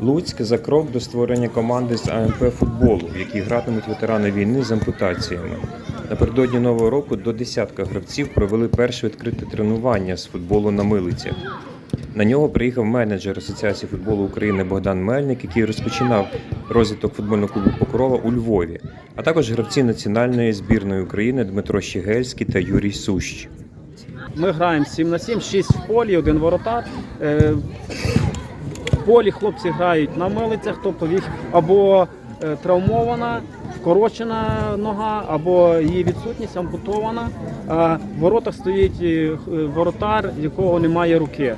Луцьк за крок до створення команди з АМП футболу, в якій гратимуть ветерани війни з ампутаціями. Напередодні нового року до десятка гравців провели перше відкрите тренування з футболу на милицях. На нього приїхав менеджер Асоціації футболу України Богдан Мельник, який розпочинав розвиток футбольного клубу Покрова у Львові, а також гравці національної збірної України Дмитро Щегельський та Юрій Сущ. Ми граємо 7 на 7, 6 в полі, один воротар. Е, полі хлопці грають на милицях, тобто їх або е, травмована, вкорочена нога, або її відсутність ампутована. А в воротах стоїть е, воротар, якого немає руки.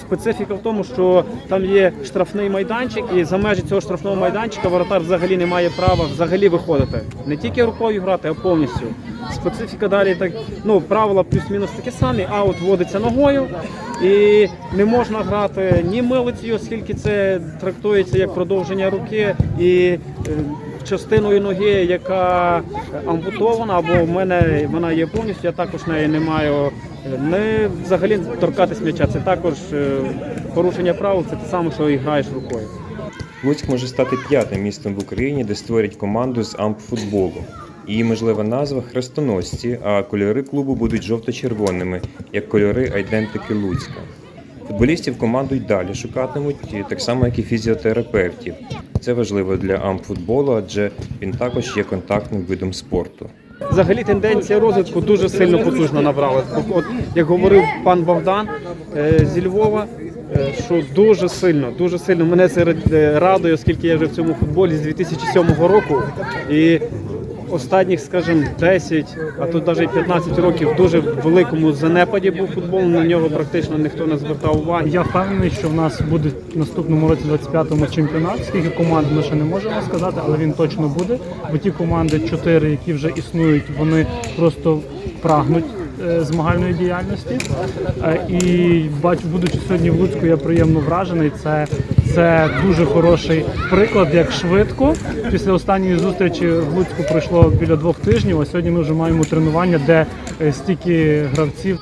Специфіка в тому, що там є штрафний майданчик, і за межі цього штрафного майданчика воротар взагалі не має права взагалі виходити. Не тільки рукою грати, а повністю. Специфіка далі так, ну правила плюс-мінус такі самі, аут вводиться ногою. І не можна грати ні милицею, оскільки це трактується як продовження руки, і е, частиною ноги, яка ампутована, або в мене вона є повністю, я також неї не маю не взагалі торкатись м'яча. Це також е, порушення правил, це те саме, що і граєш рукою. Луцьк може стати п'ятим містом в Україні, де створять команду з ампфутболу. Її можлива назва хрестоносці, а кольори клубу будуть жовто-червоними, як кольори айдентики Луцька. Футболістів команду й далі шукатимуть, так само як і фізіотерапевтів. Це важливо для амфутболу, адже він також є контактним видом спорту. Взагалі тенденція розвитку дуже сильно потужно набрала. От як говорив пан Богдан е, зі Львова, е, що дуже сильно, дуже сильно мене це е, радує, оскільки я вже в цьому футболі з 2007 року. І останніх, скажімо, 10, а тут навіть 15 років в дуже великому занепаді був футбол. На нього практично ніхто не звертав уваги. Я впевнений, що в нас буде в наступному році 25-му чемпіонат. Скільки команд ми ще не можемо сказати, але він точно буде. Бо ті команди, чотири, які вже існують, вони просто прагнуть змагальної діяльності. Е, І бачу, будучи сьогодні в Луцьку, я приємно вражений. Це, це дуже хороший приклад, як швидко. Після останньої зустрічі в Луцьку пройшло біля двох тижнів. А сьогодні ми вже маємо тренування, де е, стільки гравців.